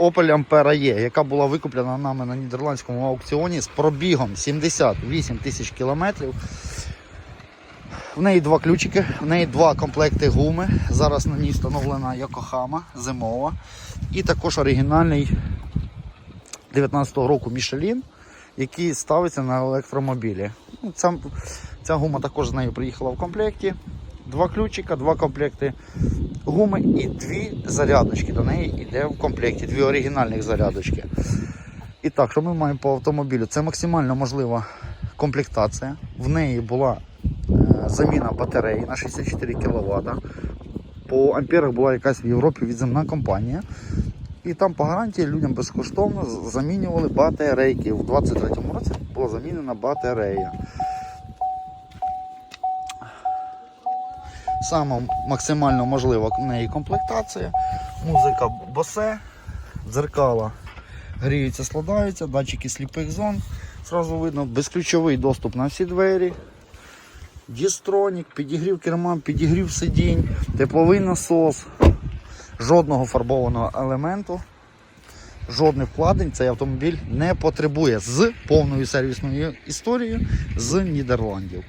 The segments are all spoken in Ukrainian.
Opel Ampera E, яка була викуплена нами на нідерландському аукціоні з пробігом 78 тисяч кілометрів. В неї два ключики, в неї два комплекти гуми. Зараз на ній встановлена Йокохама зимова. І також оригінальний 19-го року Michelin, який ставиться на електромобілі. Ну, Ця, ця гума також з нею приїхала в комплекті. Два ключика, два комплекти гуми і дві зарядочки. До неї йде в комплекті, дві оригінальних зарядочки. І так, що ми маємо по автомобілю? Це максимально можлива комплектація. В неї була е, заміна батареї на 64 кВт. По амперах була якась в Європі відземна компанія. І там по гарантії людям безкоштовно замінювали батарейки. У 23-му році була замінена батарея. Сама максимально можлива в неї комплектація. Музика босе, дзеркала гріються, складаються, датчики сліпих зон. Зразу видно, безключовий доступ на всі двері. Дістронік, підігрів керма, підігрів сидінь, тепловий насос, жодного фарбованого елементу, жодних вкладень цей автомобіль не потребує з повною сервісною історією з Нідерландів.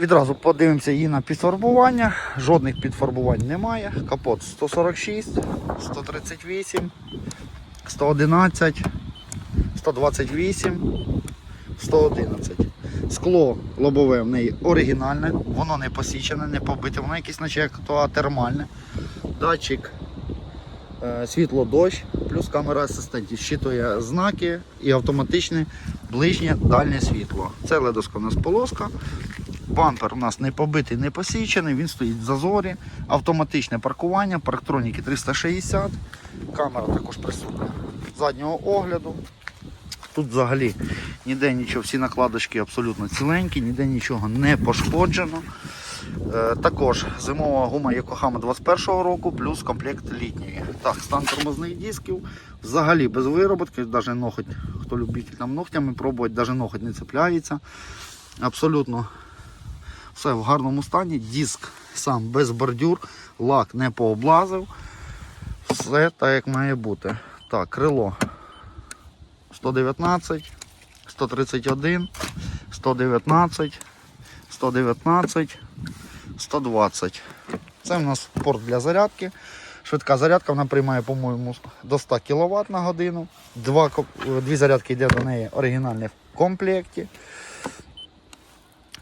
Відразу подивимося її на підфарбування. Жодних підфарбувань немає. Капот 146, 138, 111, 128, 111. Скло лобове в неї оригінальне, воно не посічене, не побите, воно якесь наче як то термальне. Датчик е, світло дощ, плюс камера асистентів щитує знаки і автоматичне ближнє дальнє світло. Це ледоска у нас полоска. Бампер у нас не побитий, не посічений, він стоїть в зазорі. Автоматичне паркування, парктроніки 360, камера також присутня заднього огляду. Тут взагалі ніде нічого, всі накладочки абсолютно ціленькі, ніде нічого не пошкоджено. Е, також зимова гума Yokohama 21 року, плюс комплект літньої. Так, стан тормозних дисків взагалі без вироботки, навіть ноготь, хто любить там ногтями пробувати, навіть ноготь не цепляється. Абсолютно все в гарному стані. Диск сам без бордюр, лак не пооблазив. Все так як має бути. Так, крило 119, 131, 119, 119, 120. Це в нас порт для зарядки. Швидка зарядка, вона приймає, по-моєму, до 100 кВт на годину. Два, дві зарядки йде до неї оригінальні в комплекті.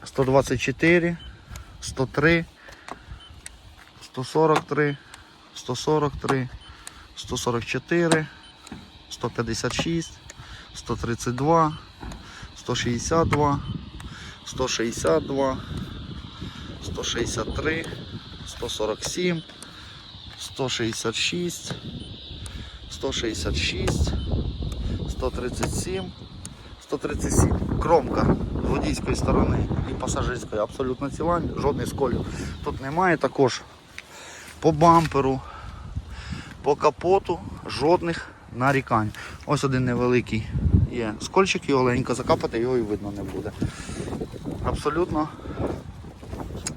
124, 103, 143, 143, 144, 156, 132, 162, 162, 163, 147, 166, 166, 137, 137. Кромка з водійської сторони і пасажирської абсолютно ціла, жодних сколів тут немає. Також по бамперу, по капоту жодних нарікань. Ось один невеликий є скольчик, його легенько закапати, його і видно не буде. Абсолютно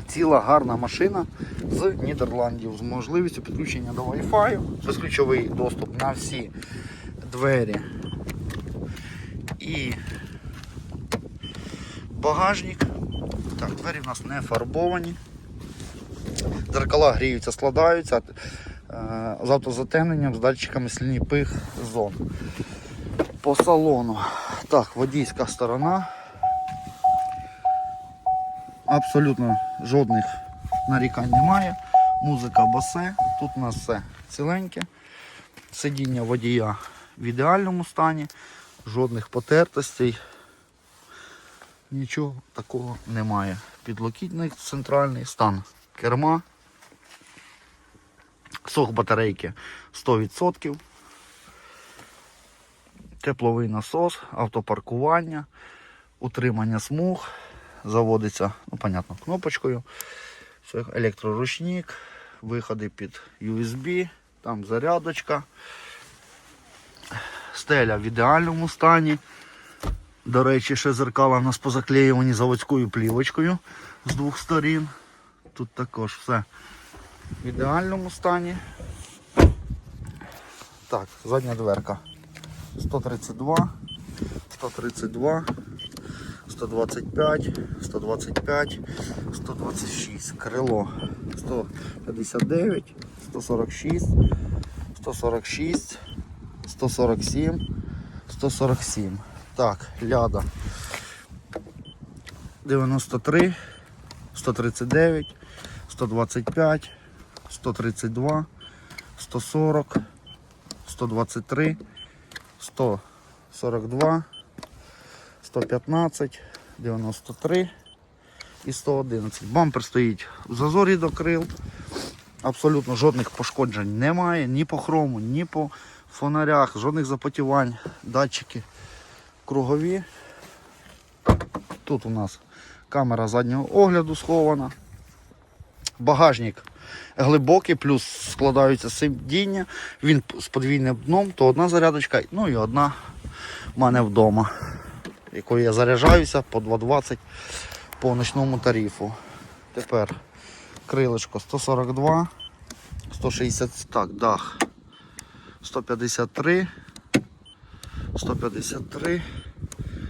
ціла гарна машина з Нідерландів з можливістю підключення до Wi-Fi, безключовий доступ на всі двері і багажник. Так, двері в нас не фарбовані. Дзеркала гріються, складаються е, з автозатемненням, з датчиками сліпих зон. По салону. Так, водійська сторона. Абсолютно жодних нарікань немає. Музика басе, тут у нас все ціленьке. Сидіння водія в ідеальному стані, жодних потертостей. Нічого такого немає. Підлокітник центральний, стан керма. Сох батарейки 100%. Тепловий насос, автопаркування, утримання смуг. Заводиться, ну, понятно, кнопочкою. Все, електроручник, виходи під USB, там зарядочка. Стеля в ідеальному стані. До речі, ще зеркала у нас позаклеювані заводською плівочкою з двох сторін. Тут також все в ідеальному стані. Так, задня дверка. 132, 132, 125, 125, 126, крило 159, 146, 146, 147, 147. Так, ляда 93, 139, 125, 132, 140, 123, 142, 115, 93 і 111. Бампер стоїть у зазорі до крил. Абсолютно жодних пошкоджень немає, ні по хрому, ні по фонарях, жодних запотівань, датчики кругові. Тут у нас камера заднього огляду схована. Багажник глибокий, плюс складаються сидіння. Він з подвійним дном, то одна зарядочка, ну і одна в мене вдома, якою я заряджаюся по 2,20 по ночному тарифу. Тепер крилечко 142, 160, так, дах 153, 153,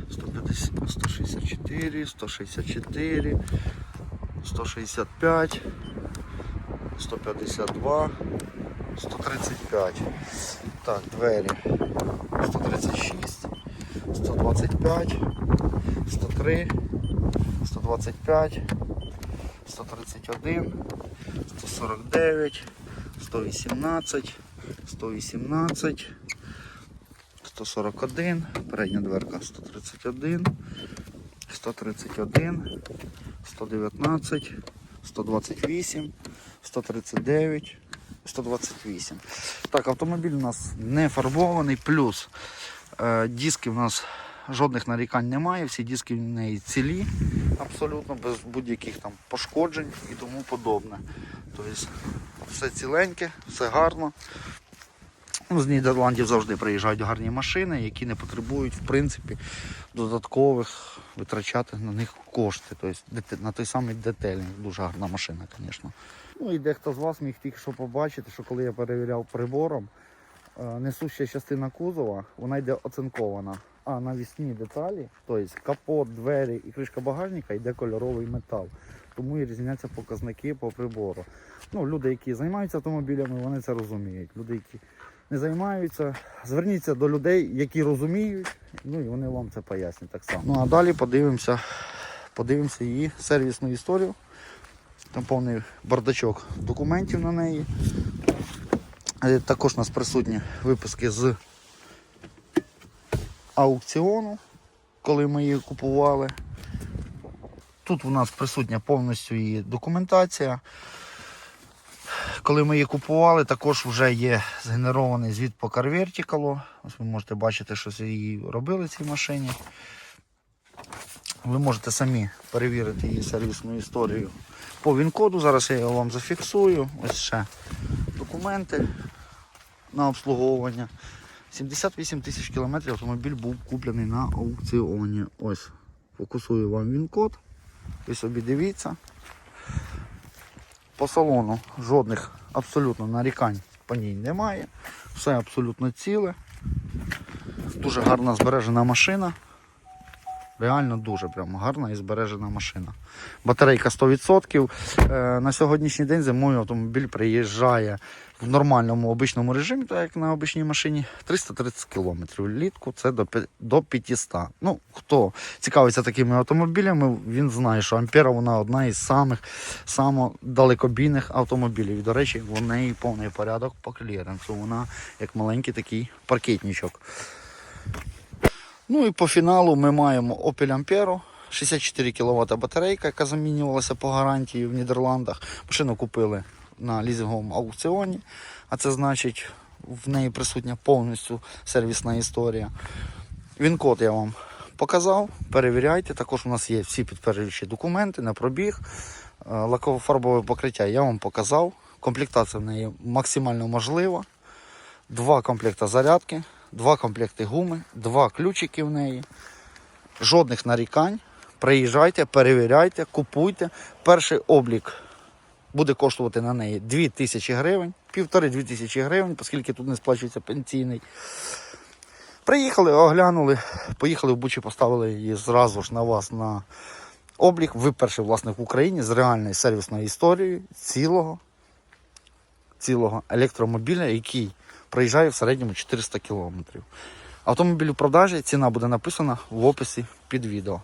150, 164, 164, 165, 152, 135. Так, двері 136, 125, 103, 125, 131, 149, 118, 118, 141, передня дверка 131, 131, 119, 128, 139, 128. Так, автомобіль у нас не фарбований, плюс е, диски в нас жодних нарікань немає, всі диски в неї цілі, абсолютно без будь-яких там пошкоджень і тому подобне. Тобто все ціленьке, все гарно. Ну, з Нідерландів завжди приїжджають гарні машини, які не потребують в принципі додаткових витрачати на них кошти. Тобто на той самий детельний. Дуже гарна машина, звісно. Ну і дехто з вас міг тільки що побачити, що коли я перевіряв прибором, е, несуща частина кузова, вона йде оцинкована. А навісні деталі, тобто капот, двері і кришка багажника йде кольоровий метал. Тому і різняться показники по прибору. Ну, люди, які займаються автомобілями, вони це розуміють. Люди, які не займаються, зверніться до людей, які розуміють, ну і вони вам це пояснять так само. Ну а далі подивимося, подивимося її сервісну історію. Там повний бардачок документів на неї. Е, Також у нас присутні виписки з аукціону, коли ми її купували. Тут у нас присутня повністю її документація. Коли ми її купували, також вже є згенерований звіт по CarVertical. Ось ви можете бачити, що її робили цій машині. Ви можете самі перевірити її сервісну історію по ВІН-коду. Зараз я його вам зафіксую. Ось ще документи на обслуговування. 78 тисяч кілометрів автомобіль був куплений на аукціоні. Ось, фокусую вам ВІН-код. Ви собі дивіться. По салону жодних абсолютно нарікань по ній немає. Все абсолютно ціле. Дуже гарна збережена машина. Реально дуже прям гарна і збережена машина. Батарейка 100%. Е, на сьогоднішній день зимою автомобіль приїжджає в нормальному обичному режимі, так як на обичній машині, 330 км. Влітку це до до 500. Ну, хто цікавиться такими автомобілями, він знає, що Ампера вона одна із самих самодалекобійних автомобілів. І, до речі, в неї повний порядок по кліренсу. Вона як маленький такий паркетничок. Ну і по фіналу ми маємо Opel Ampero. 64 кВт батарейка, яка замінювалася по гарантії в Нідерландах. Машину купили на лізинговому аукціоні, а це значить, в неї присутня повністю сервісна історія. Він-код я вам показав, перевіряйте. Також у нас є всі підтверджуючі документи на пробіг. Е, Лаково-фарбове покриття я вам показав. Комплектація в неї максимально можлива. Два комплекти зарядки, два комплекти гуми, два ключики в неї. Жодних нарікань. Приїжджайте, перевіряйте, купуйте. Перший облік Буде коштувати на неї 2 тисячі гривень, півтори-дві тисячі гривень, оскільки тут не сплачується пенсійний. Приїхали, оглянули, поїхали в Бучі, поставили її зразу ж на вас на облік. Ви перший власник в Україні з реальною сервісною історією цілого, цілого електромобіля, який проїжджає в середньому 400 кілометрів. Автомобіль у продажі, ціна буде написана в описі під відео.